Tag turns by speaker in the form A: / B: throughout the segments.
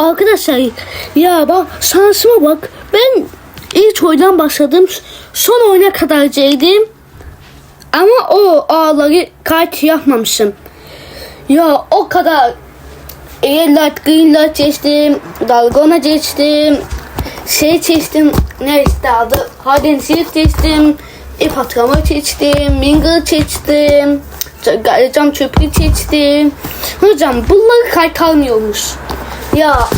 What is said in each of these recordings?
A: Arkadaşlar ya bak şansıma bak. Ben ilk oyundan başladım. Son oyuna kadar geldim. Ama o ağları kayıt yapmamışım. Ya o kadar Red light, green light geçtim. Dalgona geçtim. Şey geçtim. Ne işte adı? Hide and seek geçtim. İp atlama. Mingle geçtim. Ca- Cam çöpü geçtim. Hocam bunları kayıt almıyormuş. Ya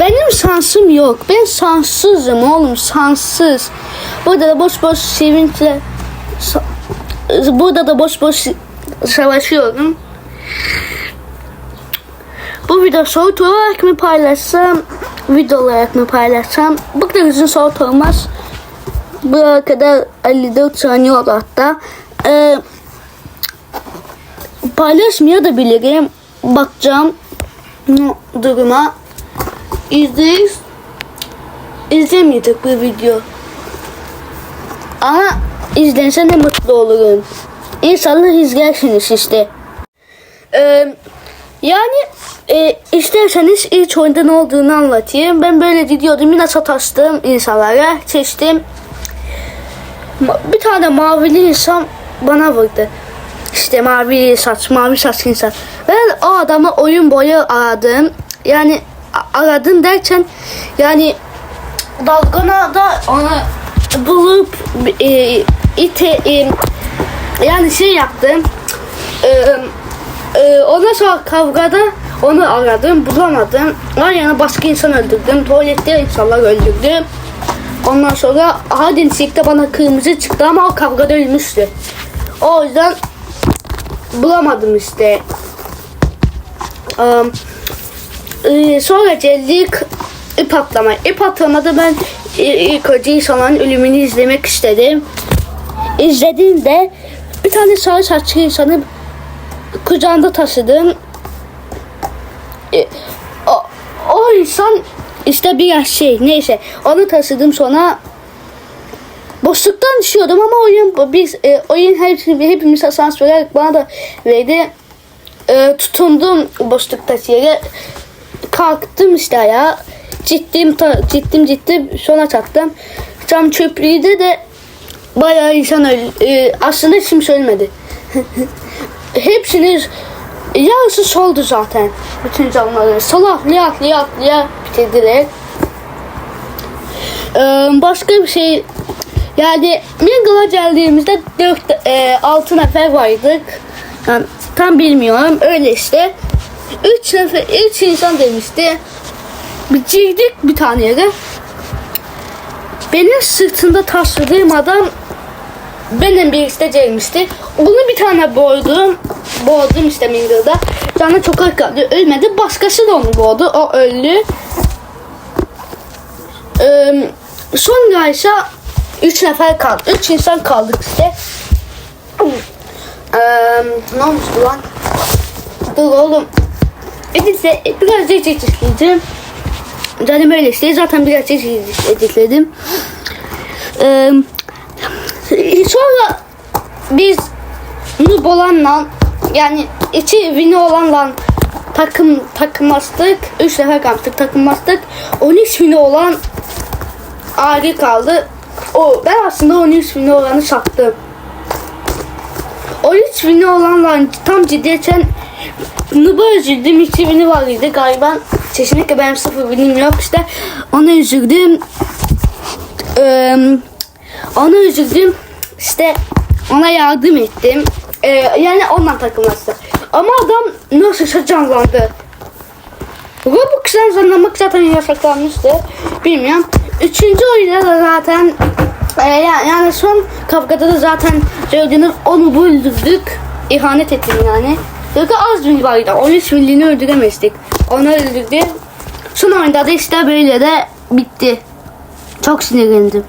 A: benim şansım yok. Ben şanssızım oğlum şanssız. Burada da boş boş sevinçle burada da boş boş savaşıyorum. Bu video soğut olarak mı paylaşsam, video olarak mı paylaşsam? Bu kadar uzun soğut olmaz. Bu kadar 54 saniye oldu hatta. Ee, paylaşmaya da bilirim. Bakacağım duruma. İzleyiz. İzlemeyecek bu video. Ama izlense ne mutlu olurum. İnşallah izlersiniz işte. Ee, yani e, isterseniz ilk oyunda ne olduğunu anlatayım. Ben böyle gidiyordum yine sataştım insanlara. Seçtim. Ma- Bir tane mavili insan bana vurdu. İşte mavi saç, mavi saç insan. Ben o adamı oyun boyu aradım. Yani aradım derken yani dalgana da onu bulup e, ite e, yani şey yaptım. E, e, ondan sonra kavgada onu aradım, bulamadım. Var yana başka insan öldürdüm. Tuvalette insanlar öldürdüm. Ondan sonra Hadinsik'te bana kırmızı çıktı ama o kavgada ölmüştü. O yüzden bulamadım işte. Ee, sonra geldik ip atlama. İp atlamada ben ilk önce insanların ölümünü izlemek istedim. İzlediğimde bir tane sarı saçlı insanı kucağında taşıdım. E, o, o insan işte biraz şey neyse onu taşıdım sonra boşluktan düşüyordum ama oyun biz e, oyun hepimiz, hepimiz asans vererek bana da verdi. E, tutundum boşluktaki yere kalktım işte ya ciddim ciddim ciddi sona çattım. Cam çöplüğüde de bayağı insan öldü. E, aslında kimse ölmedi. Hepsiniz yarısı soldu zaten. Bütün canlıları salaklaya atlaya atlaya bitirdiler. Ee, başka bir şey yani Mingle'a geldiğimizde 4 e, 6 nefer vardık. Yani tam bilmiyorum öyle işte. 3 nefer 3 insan demişti. Bir girdik bir tane yere. Benim sırtında taşıdığım adam benim bir işte gelmişti. Onu bir tane boğdum. Boğdum işte Mingle'da. Canı çok kaldı. Ölmedi. Başkası da onu boğdu. O öldü. Ee, sonra ise 3 nefer kaldı. 3 insan kaldık işte. Ee, ne olmuştu lan? Dur oğlum. Editse biraz editledim. Canım öyle işte. Zaten biraz editledim. Ee, sonra biz noob olanla yani içi vini olanla takım takılmazdık. Üç defa kalmıştık takılmazdık. 13 vini olan ayrı kaldı. O ben aslında 13 vini olanı sattım. 13 vini olanla tam ciddiyeten Noob'a üzüldüm. 2 vini vardı galiba. Kesinlikle benim sıfır vinim yok işte. Ona üzüldüm. Ee, ona üzüldüm. İşte ona yardım ettim. Ee, yani ondan takılması. Ama adam nasılsa canlandı. Robux'dan canlanmak zaten yasaklanmıştı. Bilmiyorum. Üçüncü oyunda da zaten e, ya- yani son kavgada da zaten gördüğünüz onu bulduk. İhanet ettim yani. Çünkü az bin vardı. 13 milyonu öldüremezdik. Onu öldürdü. Son oyunda da işte böyle de bitti. Çok sinirlendim.